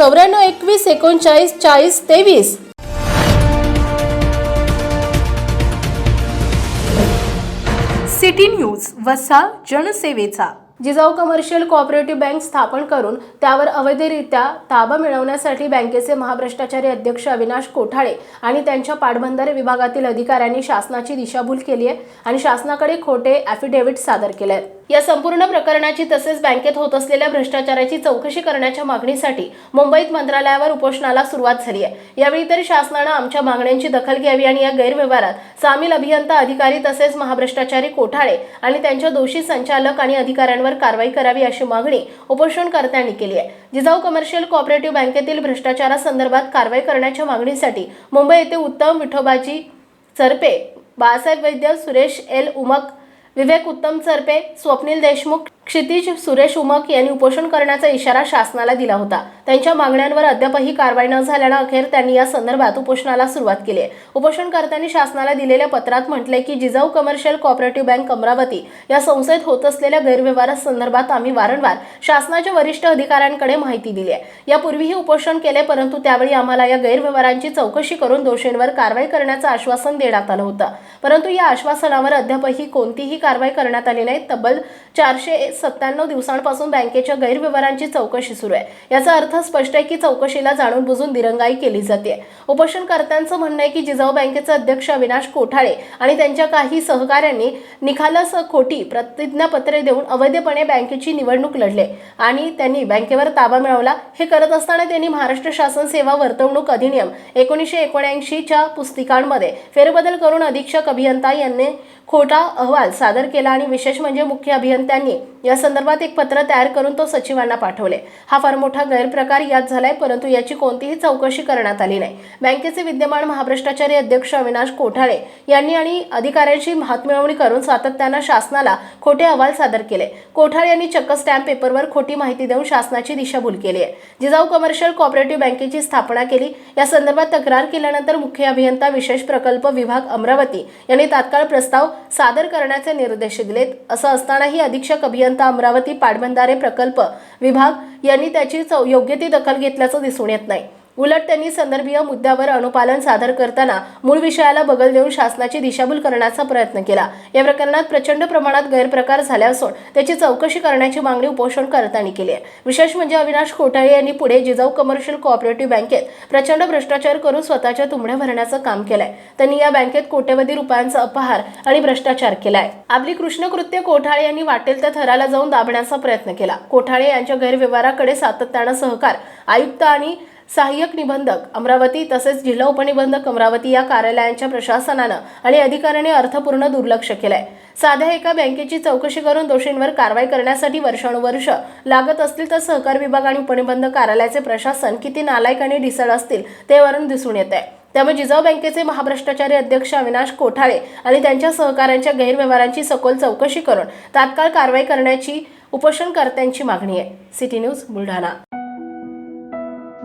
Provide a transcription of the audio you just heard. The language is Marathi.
चौऱ्याण्णव एकवीस एकोणचाळीस चाळीस तेवीस. सिटी न्यूज वसा जनसेवेचा. जिजाऊ कमर्शियल कोऑपरेटिव्ह बँक स्थापन करून त्यावर अवैधरित्या ताबा मिळवण्यासाठी बँकेचे महाभ्रष्टाचारी अध्यक्ष अविनाश कोठाळे आणि त्यांच्या पाटबंधारे विभागातील अधिकाऱ्यांनी शासनाची दिशाभूल केली आहे आणि शासनाकडे खोटे ॲफिडेव्हिट सादर केले आहेत या संपूर्ण प्रकरणाची तसेच बँकेत होत असलेल्या भ्रष्टाचाराची चौकशी करण्याच्या मागणीसाठी मुंबईत मंत्रालयावर उपोषणाला सुरुवात झाली आहे. यावेळी तरी शासनानं आमच्या मागण्यांची दखल घ्यावी आणि या गैरव्यवहारात सामील अभियंता अधिकारी तसेच महाभ्रष्टाचारी कोठाळे आणि त्यांच्या दोषी संचालक आणि अधिकाऱ्यांवर कारवाई करावी अशी मागणी उपोषणकर्त्यांनी केली आहे. जिजाऊ कमर्शियल कोऑपरेटिव्ह बँकेतील भ्रष्टाचारासंदर्भात कारवाई करण्याच्या मागणीसाठी मुंबई येथे उत्तम विठोबाजी चरपे बाळासाहेब वैद्य सुरेश एल. उमक विवेक उत्तम चरपे स्वप्नील देशमुख क्षितिज सुरेश उमक यांनी उपोषण करण्याचा इशारा शासनाला दिला होता. त्यांच्या मागण्यांवर अद्यापही कारवाई न झाल्यानं अखेर त्यांनी या संदर्भात उपोषणाला सुरुवात केली आहे. उपोषणकर्त्यांनी शासनाला दिलेल्या पत्रात म्हटलंय की Jijau commercial cooperative bank Amravati या संस्थेत होत असलेल्या गैरव्यवहारासंदर्भात आम्ही वारंवार शासनाच्या वरिष्ठ अधिकाऱ्यांकडे माहिती दिली आहे. यापूर्वीही उपोषण केले परंतु त्यावेळी आम्हाला या गैरव्यवहारांची चौकशी करून दोषींवर कारवाई करण्याचं आश्वासन देण्यात आलं होतं. परंतु या आश्वासनावर अद्यापही कोणतीही कारवाई करण्यात आली नाही. तब्बल चारशे सत्त्याण्णव दिवसांपासून बँकेच्या गैरव्यवहारांची चौकशी सुरू आहे. याचा अर्थ स्पष्ट आहे की चौकशीला जाणून बुजून दिरंगाई केली जाते. उपोषणकर्त्यांचं म्हणणं आहे की जिजाऊ बँकेचे अध्यक्ष अविनाश कोठाळे आणि त्यांच्या काही सहकाऱ्यांनी निखालस खोटी प्रतिज्ञापत्रे देऊन अवैधपणे बँकेची निवडणूक लढले आणि त्यांनी बँकेवर ताबा मिळवला. हे करत असताना त्यांनी महाराष्ट्र शासन सेवा वर्तवणूक अधिनियम एकोणीसशे एकोणऐंशीच्या पुस्तिकांमध्ये फेरबदल करून अधीक्षक अभियंता यांनी खोटा अहवाल सादर केला आणि विशेष म्हणजे मुख्य अभियंत्यांनी या संदर्भात एक पत्र तयार करून तो सचिवांना पाठवले. हा फार मोठा गैरप्रकार यात झालाय परंतु याची कोणतीही चौकशी करण्यात आली नाही. बँकेचे विद्यमान महाभ्रष्टाचारी अध्यक्ष अविनाश कोठाळे यांनी आणि अधिकाऱ्यांशी हातमिळवणी करून सातत्यानं शासनाला खोटे अहवाल सादर केले. कोठाळे यांनी चक्क स्टॅम्प पेपरवर खोटी माहिती देऊन शासनाची दिशाभूल केली आहे. जिजाऊ कमर्शियल कॉपरेटिव्ह बँकेची स्थापना केली. या संदर्भात तक्रार केल्यानंतर मुख्य अभियंता विशेष प्रकल्प विभाग अमरावती यांनी तात्काळ प्रस्ताव सादर करण्याचे निर्देश दिलेत. असं असतानाही अधीक्षक अभियंता अमरावती पाटबंधारे प्रकल्प विभाग यांनी त्याची योग्य ती दखल घेतल्याचं दिसून येत नाही. उलट त्यांनी संदर्भीय मुद्द्यावर अनुपालन सादर करताना मूळ विषयाला बगल देऊन शासनाची दिशाभूल करण्याचा प्रयत्न केला. या प्रकरणात प्रचंड प्रमाणात गैरप्रकार झाले असून त्याची चौकशी करण्याची मागणी उपोषणकर्त्यांनी केली आहे. विशेष म्हणजे अविनाश कोठाळे यांनी पुढे जिजाऊ कमर्शियल कोऑपरेटिव्ह बँकेत प्रचंड भ्रष्टाचार करून स्वतःच्या तुंबड्या भरण्याचं काम केलंय. त्यांनी या बँकेत कोट्यवधी रुपयांचा अपहार आणि भ्रष्टाचार केलाय. आपली कृष्णकृत्य कोठाळे यांनी वाटेल त्या थराला जाऊन दाबण्याचा प्रयत्न केला. कोठाळे यांच्या गैरव्यवहाराकडे सातत्यानं सहकार आयुक्त आणि सहाय्यक निबंधक अमरावती तसेच जिल्हा उपनिबंधक अमरावती या कार्यालयांच्या प्रशासनानं आणि अधिकाऱ्यांनी अर्थपूर्ण दुर्लक्ष केलंय. साध्या एका बँकेची चौकशी करून दोषींवर कारवाई करण्यासाठी वर्षानुवर्ष लागत असतील तर सहकार विभाग आणि उपनिबंधक कार्यालयाचे प्रशासन किती नालायक आणि ढिसळ असतील ते वरून दिसून येत आहे त्यामुळे जिजाऊ बँकेचे महाभ्रष्टाचारी अध्यक्ष अविनाश कोठाळे आणि त्यांच्या सहकाऱ्यांच्या गैरव्यवहारांची सखोल चौकशी करून तात्काळ कारवाई करण्याची उपोषणकर्त्यांची मागणी आहे. City news Buldhana.